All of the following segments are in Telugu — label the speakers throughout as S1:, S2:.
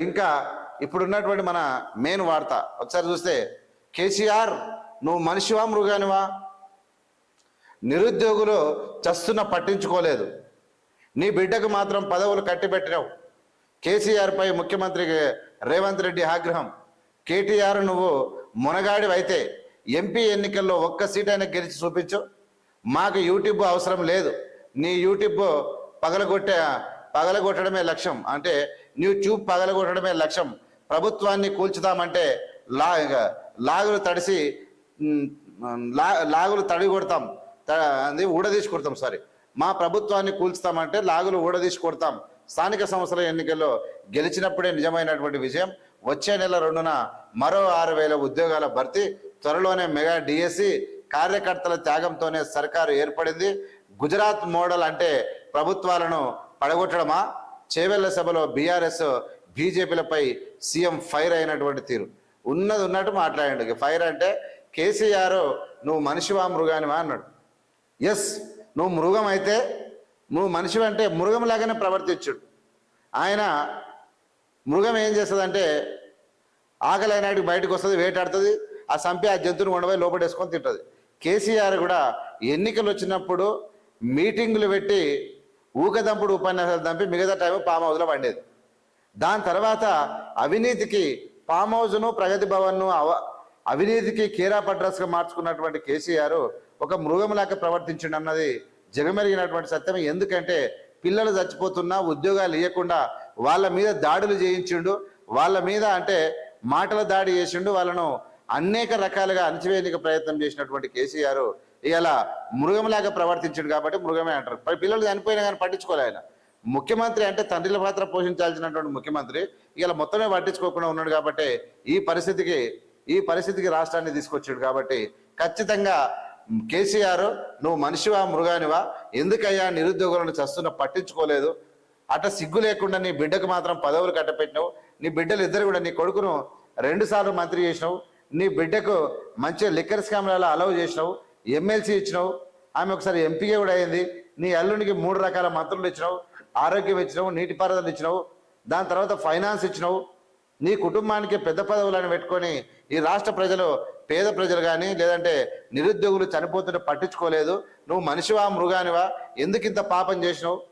S1: ఇంకా ఇప్పుడున్నటువంటి మన మెయిన్ వార్త. ఒకసారి చూస్తే కేసీఆర్ నువ్వు మనిషివా మృగానివా? నిరుద్యోగులు చస్తున్న పట్టించుకోలేదు. నీ బిడ్డకు మాత్రం పదవులు కట్టిపెట్టినావు. కేసీఆర్పై ముఖ్యమంత్రి రేవంత్ రెడ్డి ఆగ్రహం. కేటీఆర్ నువ్వు మునగాడివైతే ఎంపీ ఎన్నికల్లో ఒక్క సీట్ అయినా గెలిచి చూపించు. మాకు యూట్యూబ్ అవసరం లేదు. నీ యూట్యూబ్ పగలగొట్టే పగలగొట్టడమే లక్ష్యం. అంటే న్యూ ట్యూబ్ పగలగొట్టడమే లక్ష్యం. ప్రభుత్వాన్ని కూల్చుదామంటే లా లాగులు తడిసి లా లాగులు తడిగి కొడతాం. త- అది ఊడదీసి కొడతాం సారీ. మా ప్రభుత్వాన్ని కూల్చుతామంటే లాగులు ఊడదీసి కొడతాం. స్థానిక సంస్థల ఎన్నికల్లో గెలిచినప్పుడే నిజమైనటువంటి విజయం. వచ్చే నెల రెండున మరో ఆరు వేల ఉద్యోగాల భర్తీ. త్వరలోనే మెగా డిఎస్సి కార్యకర్తల త్యాగంతోనే సర్కారు ఏర్పడింది. గుజరాత్ మోడల్ అంటే ప్రభుత్వాలను పడగొట్టడమా? చేవెళ్ళ సభలో బీఆర్ఎస్ బీజేపీలపై సీఎం ఫైర్ అయినటువంటి తీరు. ఉన్నది ఉన్నట్టు మాట్లాడండి. ఫైర్ అంటే కేసీఆర్ నువ్వు మనిషివా మృగానివా అన్నాడు. ఎస్ నువ్వు మృగం అయితే నువ్వు మనిషి అంటే మృగం లాగానే ప్రవర్తించుడు. ఆయన మృగం ఏం చేస్తుందంటే ఆకలి అయినాటికి బయటకు వస్తుంది వేటాడుతుంది ఆ సంపి ఆ జంతువుని ఉండబోయి లోపడేసుకొని తింటుంది. కేసీఆర్ కూడా ఎన్నికలు వచ్చినప్పుడు మీటింగులు పెట్టి ఊకదంపుడు ఉపన్యాసాలు దంపి మిగతా టైం పామ్ హౌస్లో పండేది. దాని తర్వాత అవినీతికి పామ్ హౌస్ను ప్రగతి భవన్ను అవ అవినీతికి కీరా పడ్రస్గా మార్చుకున్నటువంటి కేసీఆర్ ఒక మృగంలాగా ప్రవర్తించండి అన్నది జగమెరిగినటువంటి సత్యం. ఎందుకంటే పిల్లలు చచ్చిపోతున్నా ఉద్యోగాలు ఇవ్వకుండా వాళ్ళ మీద దాడులు చేయించిండు. వాళ్ళ మీద అంటే మాటల దాడి చేసిండు. వాళ్ళను అనేక రకాలుగా అణచివేయడానికి ప్రయత్నం చేసినటువంటి కేసీఆర్ ఇలా మృగంలాగా ప్రవర్తించాడు కాబట్టి మృగమే అంటారు. పిల్లలు చనిపోయినా కానీ పట్టించుకోలే ఆయన. ముఖ్యమంత్రి అంటే తండ్రిల పాత్ర పోషించాల్సినటువంటి ముఖ్యమంత్రి ఇలా మొత్తమే పట్టించుకోకుండా ఉన్నాడు కాబట్టి ఈ పరిస్థితికి ఈ పరిస్థితికి రాష్ట్రాన్ని తీసుకొచ్చాడు కాబట్టి ఖచ్చితంగా కేసీఆర్ నువ్వు మనిషివా మృగానివా? ఎందుకయ్యా నిరుద్యోగులను చస్తున్న పట్టించుకోలేదు? అట సిగ్గు లేకుండా నీ బిడ్డకు మాత్రం పదవులు కట్టపెట్టినావు. నీ బిడ్డలు ఇద్దరు కూడా నీ కొడుకును రెండుసార్లు మంత్రి చేసినావు. నీ బిడ్డకు మంచి లిక్కర్ స్కామ్లలో అలౌ చేసినావు. ఎమ్మెల్సీ ఇచ్చినావు. ఆమె ఒకసారి ఎంపీగా కూడా అయింది. నీ అల్లునికి మూడు రకాల మంత్రులు ఇచ్చినావు. ఆరోగ్యం ఇచ్చినావు నీటిపారుదల ఇచ్చినావు. దాని తర్వాత ఫైనాన్స్ ఇచ్చినావు. నీ కుటుంబానికి పెద్ద పదవులను పెట్టుకొని ఈ రాష్ట్ర ప్రజలు పేద ప్రజలు కానీ లేదంటే నిరుద్యోగులు చనిపోతుంటే పట్టించుకోలేదు. నువ్వు మనిషివా మృగానివా? ఎందుకు ఇంత పాపం చేసినావు?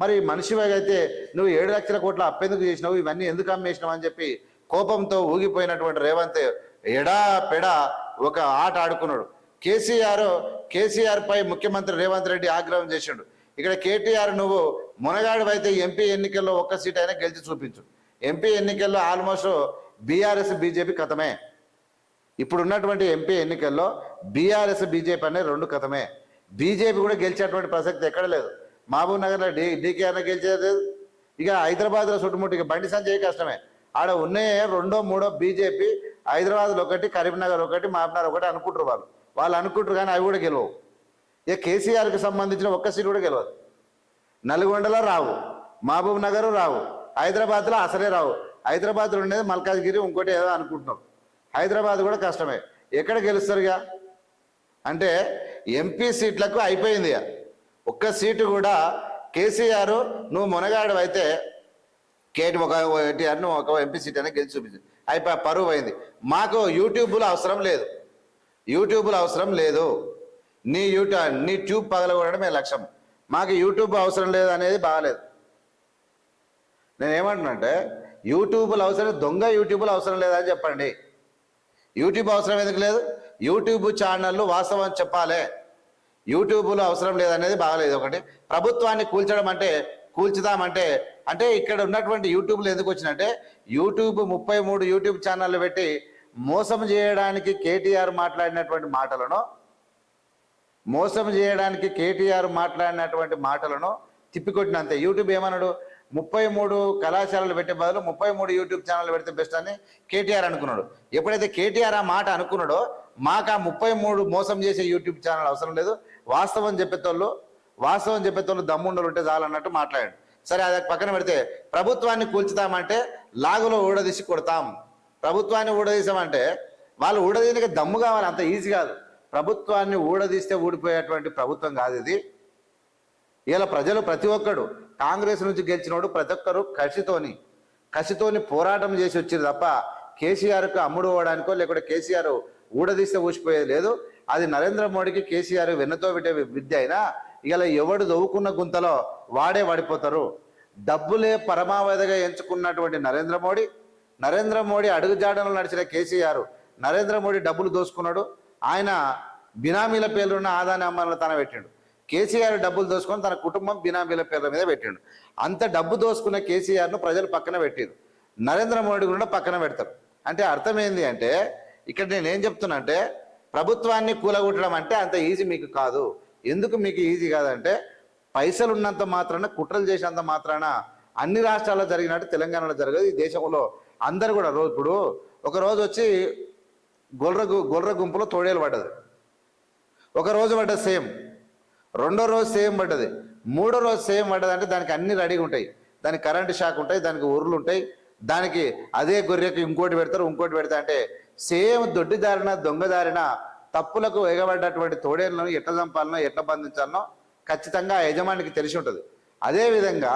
S1: మరి మనిషివా అయితే నువ్వు ఏడు లక్షల కోట్ల అప్పెందుకు చేసినావు? ఇవన్నీ ఎందుకు అమ్మేసినావు అని చెప్పి కోపంతో ఊగిపోయినటువంటి రేవంత్ ఎడా పెడా ఒక ఆట ఆడుకున్నాడు. కేసీఆర్ కేసీఆర్ పై ముఖ్యమంత్రి రేవంత్ రెడ్డి ఆగ్రహం చేసిండు. ఇక్కడ కేటీఆర్ నువ్వు మునగాడు అయితే ఎంపీ ఎన్నికల్లో ఒక్క సీట్ అయినా గెలిచి చూపించు. ఎంపీ ఎన్నికల్లో ఆల్మోస్ట్ బీఆర్ఎస్ బీజేపీ కథమే. ఇప్పుడు ఉన్నటువంటి ఎంపీ ఎన్నికల్లో బీఆర్ఎస్ బీజేపీ అనే రెండు కథమే. బీజేపీ కూడా గెలిచేటువంటి ప్రసక్తి ఎక్కడ లేదు. మహబూబ్ నగర్లో డీ డీకేఆర్ గెలిచేది లేదు. ఇక హైదరాబాద్లో చుట్టుముట్టు ఇక బండి సంజయ్ కష్టమే. ఆడ ఉన్నాయే రెండో మూడో బీజేపీ హైదరాబాద్లో ఒకటి కరీంనగర్ ఒకటి మహబూబ్నగర్ ఒకటి అనుకుంటారు వాళ్ళు. వాళ్ళు అనుకుంటారు కానీ అవి కూడా గెలవవు. ఇక కేసీఆర్కి సంబంధించిన ఒక్క సీట్ కూడా గెలవదు. నల్గొండలో రావు మహబూబ్ నగర్ రావు హైదరాబాద్లో అసలే రావు. హైదరాబాద్లో ఉండేది మల్కాజ్గిరి ఇంకోటి ఏదో అనుకుంటున్నాం. హైదరాబాద్ కూడా కష్టమే. ఎక్కడ గెలుస్తారుగా? అంటే ఎంపీ సీట్లకు అయిపోయింది ఇక. ఒక్క సీటు కూడా కేసీఆర్ నువ్వు మునగాడు అయితే కేటీ ఒక ఎన్టీఆర్ నువ్వు ఒక ఎంపీ సీట్ అనేది గెలిచి చూపించింది అయిపోయి పరువు అయింది మాకు యూట్యూబ్లో అవసరం లేదు. యూట్యూబ్లు అవసరం లేదు. నీ యూట్యూబ్ నీ ట్యూబ్ పగలగొట్టడమే లక్ష్యం. మాకు యూట్యూబ్ అవసరం లేదు అనేది బాగాలేదు. నేను యూట్యూబ్లు అవసరం దొంగ యూట్యూబ్లో అవసరం లేదని చెప్పండి. యూట్యూబ్ అవసరం ఎందుకు లేదు? యూట్యూబ్ ఛానళ్ళు వాస్తవం చెప్పాలి. యూట్యూబ్లో అవసరం లేదనేది బాగలేదు. ఒకటి ప్రభుత్వాన్ని కూల్చడం అంటే కూల్చుదామంటే అంటే ఇక్కడ ఉన్నటువంటి యూట్యూబ్లు ఎందుకు వచ్చినంటే యూట్యూబ్ ముప్పై మూడు యూట్యూబ్ ఛానళ్ళు పెట్టి మోసం చేయడానికి కేటీఆర్ మాట్లాడినటువంటి మాటలను మోసం చేయడానికి కేటీఆర్ మాట్లాడినటువంటి మాటలను తిప్పికొట్టినంతే. యూట్యూబ్ ఏమన్నాడు? ముప్పై మూడు కళాశాలలు పెట్టే బదులు ముప్పై మూడు యూట్యూబ్ ఛానల్ పెడితే బెస్ట్ అని కేటీఆర్ అనుకున్నాడు. ఎప్పుడైతే కేటీఆర్ ఆ మాట అనుకున్నాడో మాకు ఆ ముప్పై మూడు మోసం చేసే యూట్యూబ్ ఛానల్ అవసరం లేదు. వాస్తవం చెప్పేతోళ్ళు వాస్తవం చెప్పేతోళ్ళు దమ్ముండలు ఉంటే చాలన్నట్టు మాట్లాడాడు. సరే అది పక్కన పెడితే ప్రభుత్వాన్ని కూల్చుతామంటే లాగులో ఊడదీసి కొడతాం. ప్రభుత్వాన్ని ఊడదీసామంటే వాళ్ళు ఊడదీయడానికి దమ్ము కావాలి అంత ఈజీ కాదు. ప్రభుత్వాన్ని ఊడదీస్తే ఊడిపోయేటువంటి ప్రభుత్వం కాదు ఇది. ఇలా ప్రజలు ప్రతి ఒక్కడు కాంగ్రెస్ నుంచి గెలిచినోడు ప్రతి ఒక్కరు కసితోని కసితోని పోరాటం చేసి వచ్చింది తప్ప కేసీఆర్కు అమ్ముడుకోవడానికో లేకుంటే కేసీఆర్ ఊడదీస్తే ఊసిపోయేది లేదు. అది నరేంద్ర మోడీకి కేసీఆర్ వెన్నతో పెట్టే విద్య అయినా ఇలా ఎవడు దవ్వుకున్న గుంతలో వాడే పడిపోతారు డబ్బులే పరమావధిగా ఎంచుకున్నటువంటి నరేంద్ర మోడీ నరేంద్ర మోడీ అడుగుజాడలు నడిచిన కేసీఆర్ నరేంద్ర మోడీ డబ్బులు దోసుకున్నాడు ఆయన బినామీల పేర్లున్న ఆదాని అమ్మాయిలను తన పెట్టిండు. కేసీఆర్ డబ్బులు దోసుకొని తన కుటుంబం బినామీల పేర్ల మీద పెట్టిండు. అంత డబ్బు దోసుకున్న కేసీఆర్ను ప్రజలు పక్కన పెట్టారు. నరేంద్ర మోడీ కూడా పక్కన పెడతారు. అంటే అర్థం అంటే ఇక్కడ నేను ఏం చెప్తున్నా అంటే ప్రభుత్వాన్ని కూలగొట్టడం అంటే అంత ఈజీ మీకు కాదు. ఎందుకు మీకు ఈజీ కాదంటే పైసలు ఉన్నంత మాత్రాన కుట్రలు చేసినంత మాత్రాన అన్ని రాష్ట్రాల్లో జరిగినట్టు తెలంగాణలో జరగదు. ఈ దేశంలో అందరు కూడా రోజు ఇప్పుడు ఒకరోజు వచ్చి గొర్రె గొర్ర గుంపులో తోడేలు పడ్డది. ఒక రోజు పడ్డది సేమ్. రెండో రోజు సేమ్ పడ్డది. మూడో రోజు సేమ్ పడ్డది అంటే దానికి అన్ని రెడీగా ఉంటాయి. దానికి కరెంటు షాక్ ఉంటాయి దానికి ఉరులు ఉంటాయి. దానికి అదే గొర్రెకి ఇంకోటి పెడతారు ఇంకోటి పెడతా అంటే సేమ్ దొడ్డిదారిన దొంగదారిన తప్పులకు ఎగబడ్డటువంటి తోడేళ్ళను ఎట్లా చంపాలనో ఎట్లా బంధించాలనో ఖచ్చితంగా యజమానికి తెలిసి ఉంటుంది. అదేవిధంగా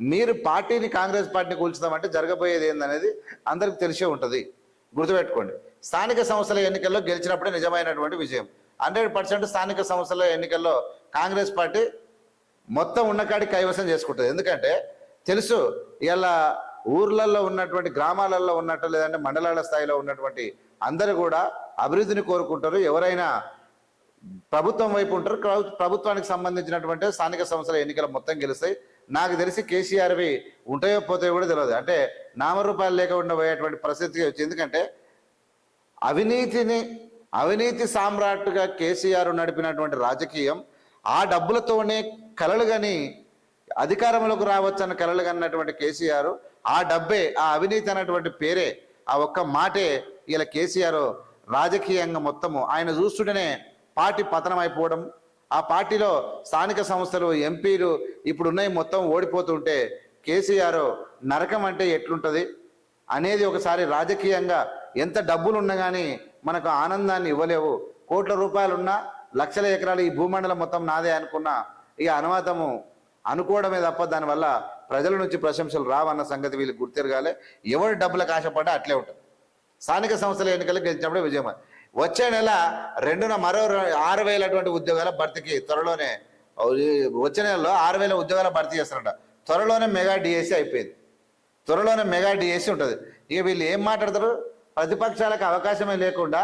S1: మీరు పార్టీని కాంగ్రెస్ పార్టీని కూల్చుదామంటే జరగబోయేది ఏందనేది అందరికి తెలిసే ఉంటుంది. గుర్తుపెట్టుకోండి. స్థానిక సంస్థల ఎన్నికల్లో గెలిచినప్పుడే నిజమైనటువంటి విజయం. హండ్రెడ్ పర్సెంట్ స్థానిక సంస్థల ఎన్నికల్లో కాంగ్రెస్ పార్టీ మొత్తం ఉన్నకాడి కైవసం చేసుకుంటుంది. ఎందుకంటే తెలుసు ఇలా ఊర్లలో ఉన్నటువంటి గ్రామాలలో ఉన్నట్టు లేదంటే మండలాల స్థాయిలో ఉన్నటువంటి అందరూ కూడా అభివృద్ధిని కోరుకుంటారు. ఎవరైనా ప్రభుత్వం వైపు ఉంటారు. ప్రభుత్వానికి సంబంధించినటువంటి స్థానిక సంస్థల ఎన్నికలు మొత్తం గెలుస్తాయి. నాకు తెలిసి కేసీఆర్వి ఉంటాయో పోతాయో కూడా తెలియదు అంటే నామరూపాలు లేకుండా పోయేటువంటి పరిస్థితి వచ్చింది ఎందుకంటే అవినీతిని అవినీతి సామ్రాట్గా కేసీఆర్ నడిపినటువంటి రాజకీయం ఆ డబ్బులతోనే కలలు గని అధికారంలోకి రావచ్చన్న కలలు కన్నటువంటి కేసీఆర్ ఆ డబ్బే ఆ అవినీతి అన్నటువంటి పేరే ఆ ఒక్క మాటే ఇలా కేసీఆర్ రాజకీయంగా మొత్తము ఆయన చూస్తుంటేనే పార్టీ పతనం అయిపోవడం ఆ పార్టీలో స్థానిక సంస్థలు ఎంపీలు ఇప్పుడు ఉన్నాయి మొత్తం ఓడిపోతుంటే కేసీఆర్ నరకం అంటే ఎట్లుంటుంది? అనేది ఒకసారి రాజకీయంగా ఎంత డబ్బులు ఉన్నా కానీ మనకు ఆనందాన్ని ఇవ్వలేవు. కోట్ల రూపాయలున్నా లక్షల ఎకరాలు ఈ భూమండలం మొత్తం నాదే అనుకున్నా ఇక అనువాదము అనుకోవడమే తప్ప దానివల్ల ప్రజల నుంచి ప్రశంసలు రావన్న సంగతి వీళ్ళు గుర్తిరగాలి. ఎవరు డబ్బులకు ఆశపడ్డా అట్లే ఉంటుంది. స్థానిక సంస్థల ఎన్నికలు గెలిచినప్పుడే విజయమని వచ్చే నెల రెండున మరో ఆరు వేలటువంటి ఉద్యోగాల భర్తీకి త్వరలోనే వచ్చే నెలలో ఆరు వేల ఉద్యోగాల భర్తీ చేస్తారంట. త్వరలోనే మెగా డిఎస్సి అయిపోయింది. త్వరలోనే మెగా డిఎస్సి ఉంటుంది. ఇక వీళ్ళు ఏం మాట్లాడతారు? ప్రతిపక్షాలకు అవకాశమే లేకుండా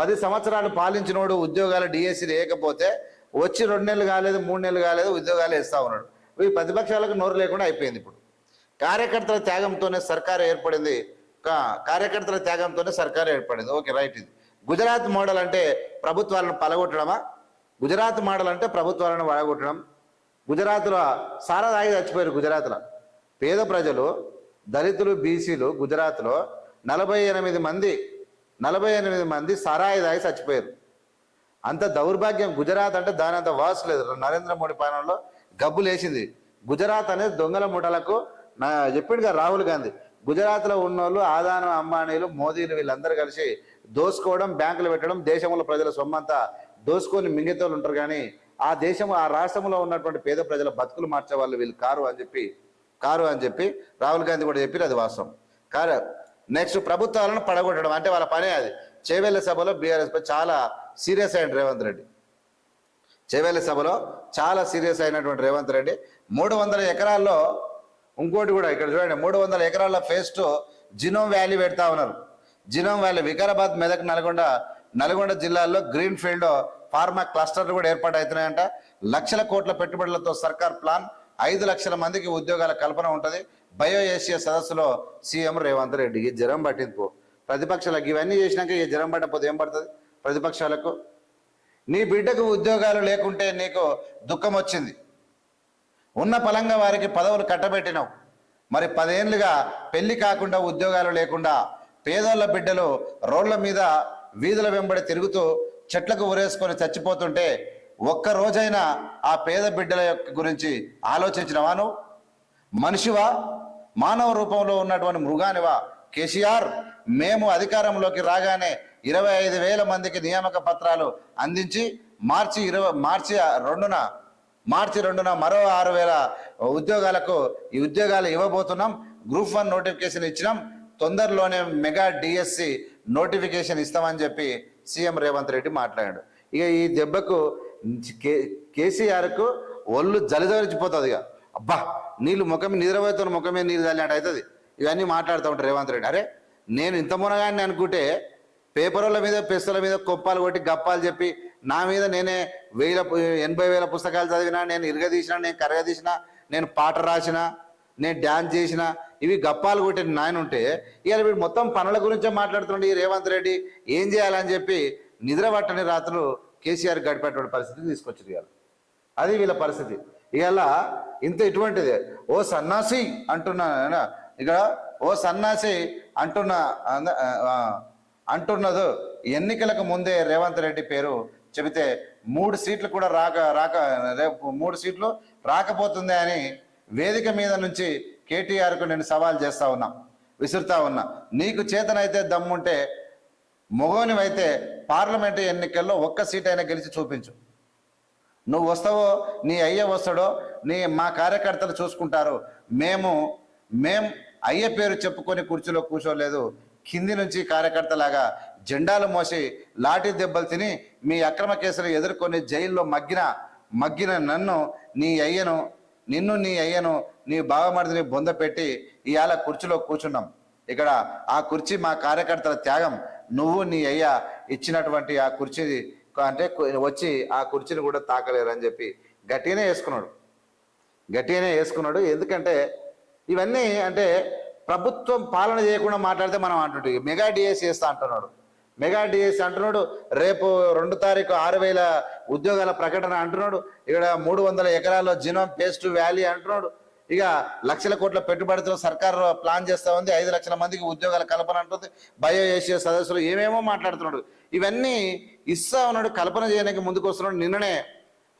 S1: పది సంవత్సరాలు పాలించినోడు ఉద్యోగాల డిఎస్సి లేకపోతే వచ్చి రెండు నెలలు కాలేదు మూడు నెలలు కాలేదు ఉద్యోగాలు ఇస్తా ఉన్నాడు. ఈ ప్రతిపక్షాలకు నోరు లేకుండా అయిపోయింది ఇప్పుడు. కార్యకర్తల త్యాగంతోనే సర్కారు ఏర్పడింది. కార్యకర్తల త్యాగంతోనే సర్కారు ఏర్పడింది. ఓకే రైట్ ఇది. గుజరాత్ మోడల్ అంటే ప్రభుత్వాలను పలగొట్టడమా? గుజరాత్ మోడల్ అంటే ప్రభుత్వాలను పడగొట్టడం గుజరాత్లో సారా తాగి చచ్చిపోయారు గుజరాత్లో. పేద ప్రజలు దళితులు బీసీలు గుజరాత్లో నలభై ఎనిమిది మంది నలభై ఎనిమిది మంది సారాయి దాగి చచ్చిపోయారు. అంత దౌర్భాగ్యం గుజరాత్ అంటే దాని అంత వాస్ లేదు. నరేంద్ర మోడీ పాలనలో గబ్బులేసింది. గుజరాత్ అనేది దొంగల ముఠలకు నా చెప్పిండుగా రాహుల్ గాంధీ. గుజరాత్లో ఉన్నోళ్ళు ఆదానం అంబానీలు మోదీలు వీళ్ళందరూ కలిసి దోసుకోవడం బ్యాంకులు పెట్టడం దేశంలో ప్రజల సొమ్మంతా దోసుకొని మింగేతోళ్ళు ఉంటారు. కానీ ఆ దేశం ఆ రాష్ట్రంలో ఉన్నటువంటి పేద ప్రజల బతుకులు మార్చే వాళ్ళు వీళ్ళు కారు అని చెప్పి కారు అని చెప్పి రాహుల్ గాంధీ కూడా చెప్పి అది వాస్తవం. కారు నెక్స్ట్ ప్రభుత్వాలను పడగొట్టడం అంటే వాళ్ళ పనే అది. చేవేళ్ళ సభలో బీఆర్ఎస్ పై చాలా సీరియస్ అయిన రేవంత్ రెడ్డి. చేవేళ్ళ సభలో చాలా సీరియస్ అయినటువంటి రేవంత్ రెడ్డి. మూడు వందల ఎకరాల్లో ఇంకోటి కూడా ఇక్కడ చూడండి మూడు వందల ఎకరాల ఫేస్టు జినోమ్ వ్యాలీ పెడతా ఉన్నారు. జినోమ్ వ్యాలీ వికారాబాద్ మెదక్ నల్గొండ నల్గొండ జిల్లాల్లో గ్రీన్ ఫీల్డ్ ఫార్మా క్లస్టర్లు కూడా ఏర్పాటు అవుతున్నాయంట. లక్షల కోట్ల పెట్టుబడులతో సర్కార్ ప్లాన్ ఐదు లక్షల మందికి ఉద్యోగాల కల్పన ఉంటుంది. బయో ఏషియా సదస్సులో సీఎం రేవంత్ రెడ్డి ఈ జ్వరం పట్టింది పో. ప్రతిపక్షాలకు ఇవన్నీ చేసినాక ఈ జ్వరం పట్టకపోతే ఏం పడుతుంది? ప్రతిపక్షాలకు? నీ బిడ్డకు ఉద్యోగాలు లేకుంటే నీకు దుఃఖం వచ్చింది. ఉన్న పలంగా వారికి పదవులు కట్టబెట్టినావు. మరి పదేళ్ళుగా పెళ్ళి కాకుండా ఉద్యోగాలు లేకుండా పేదోళ్ళ బిడ్డలు రోడ్ల మీద వీధుల వెంబడి తిరుగుతూ చెట్లకు ఉరేసుకొని చచ్చిపోతుంటే ఒక్క రోజైనా ఆ పేద బిడ్డల యొక్క గురించి ఆలోచించినవా నువ్వు? మనిషివా? మానవ రూపంలో ఉన్నటువంటి మృగానివా? కేసీఆర్ మేము అధికారంలోకి రాగానే ఇరవై ఐదు వేల మందికి నియామక పత్రాలు అందించి మార్చి ఇరవై మార్చి రెండున మార్చి రెండున మరో ఆరు వేల ఉద్యోగాలకు ఈ ఉద్యోగాలు ఇవ్వబోతున్నాం. గ్రూప్ వన్ నోటిఫికేషన్ ఇచ్చినాం. తొందరలోనే మెగా డిఎస్సి నోటిఫికేషన్ ఇస్తామని చెప్పి సీఎం రేవంత్ రెడ్డి మాట్లాడాడు. ఇక ఈ దెబ్బకు కే కేసీఆర్కు ఒళ్ళు జలిదరిచిపోతుంది ఇక అబ్బా నీళ్ళు ముఖం నిద్రపోతున్న ముఖమే నీళ్ళు చల్లినట్టు అవుతుంది. ఇవన్నీ మాట్లాడుతూ ఉంటారు రేవంత్ రెడ్డి. అరే నేను ఇంత మునగాన్ని అనుకుంటే పేపర్ల మీద పెస్తుల మీద కొప్పాలు కొట్టి గప్పాలు చెప్పి నా మీద నేనే వేల ఎనభై వేల పుస్తకాలు చదివినా నేను ఇరగదీసిన నేను కరగదీసిన నేను పాట రాసిన నేను డ్యాన్స్ చేసిన ఇవి గప్పాలు కొట్టిన నాయన ఉంటే ఇవాళ వీడు మొత్తం పనుల గురించే మాట్లాడుతుండే ఈ రేవంత్ రెడ్డి. ఏం చేయాలని చెప్పి నిద్ర పట్టని రాత్రులు కేసీఆర్ గడిపేటువంటి పరిస్థితి తీసుకొచ్చింది ఇవాళ అది వీళ్ళ పరిస్థితి. ఇవాళ ఇంత ఇటువంటిది. ఓ సన్నాసి అంటున్నా ఇక్కడ ఓ సన్నాసి అంటున్న అంటున్నదో ఎన్నికలకు ముందే రేవంత్ రెడ్డి పేరు చెబితే మూడు సీట్లు కూడా రాక రాక రేపు మూడు సీట్లు రాకపోతుంది అని వేదిక మీద నుంచి కేటీఆర్కు నేను సవాల్ చేస్తా ఉన్నా విసురుతా ఉన్నా. నీకు చేతనైతే దమ్ముంటే మొగోనివైతే పార్లమెంటు ఎన్నికల్లో ఒక్క సీట్ అయినా గెలిచి చూపించు. నువ్వు వస్తావో నీ అయ్య వస్తాడో నీ మా కార్యకర్తలు చూసుకుంటారు. మేము మేం అయ్య పేరు చెప్పుకొని కుర్చీలో కూర్చోలేదు. కింది నుంచి కార్యకర్తలాగా జెండాలు మోసి లాఠీ దెబ్బలు తిని మీ అక్రమ కేసులు ఎదుర్కొని జైల్లో మగ్గిన మగ్గిన నన్ను నీ అయ్యను నిన్ను నీ అయ్యను నీ బావమరిదిని బొంద పెట్టి ఇవాళ కుర్చీలో కూర్చున్నాం. ఇక్కడ ఆ కుర్చీ మా కార్యకర్తల త్యాగం. నువ్వు నీ అయ్య ఇచ్చినటువంటి ఆ కుర్చీ అంటే వచ్చి ఆ కుర్చీని కూడా తాకలేరు అని చెప్పి గట్టిగానే వేసుకున్నాడు. గట్టిగానే వేసుకున్నాడు. ఎందుకంటే ఇవన్నీ అంటే ప్రభుత్వం పాలన చేయకుండా మాట్లాడితే మనం అంటుంటే మెగా డిఎస్ చేస్తా అంటున్నాడు. మెగా డిఎస్ అంటున్నాడు. రేపు రెండు తారీఖు ఆరు వేల ఉద్యోగాల ప్రకటన అంటున్నాడు. ఇక్కడ మూడు వందల ఎకరాల్లో జినోమ్ పేస్ట్ వ్యాలీ అంటున్నాడు. ఇక లక్షల కోట్ల పెట్టుబడితో సర్కారు ప్లాన్ చేస్తా ఉంది. ఐదు లక్షల మందికి ఉద్యోగాల కల్పన అంటుంది. బయో ఏషియా సదస్సులు ఏమేమో మాట్లాడుతున్నాడు. ఇవన్నీ ఇస్తా ఉన్నాడు కల్పన చేయడానికి ముందుకు వస్తున్నాడు. నిన్ననే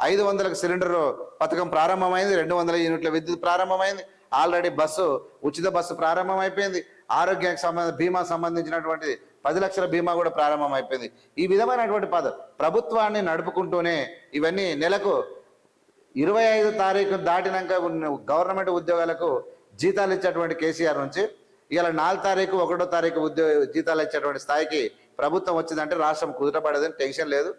S1: ఐదు వందలకు సిలిండర్ పథకం ప్రారంభమైంది. రెండు వందల యూనిట్ల విద్యుత్ ప్రారంభమైంది. ఆల్రెడీ బస్సు ఉచిత బస్సు ప్రారంభం అయిపోయింది ఆరోగ్యానికి సంబంధ బీమా సంబంధించినటువంటి పది లక్షల బీమా కూడా ప్రారంభం అయిపోయింది ఈ విధమైనటువంటి పద ప్రభుత్వాన్ని నడుపుకుంటూనే ఇవన్నీ నెలకు ఇరవై ఐదు తారీఖు దాటినాక గవర్నమెంట్ ఉద్యోగాలకు జీతాలు ఇచ్చేటువంటి కేసీఆర్ నుంచి ఇలా నాలుగు తారీఖు ఒకటో తారీఖు ఉద్యోగ జీతాలు ఇచ్చేటువంటి స్థాయికి ప్రభుత్వం వచ్చిందంటే రాష్ట్రం కుదుటపడదని టెన్షన్ లేదు.